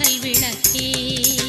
அகல் விளக்கே.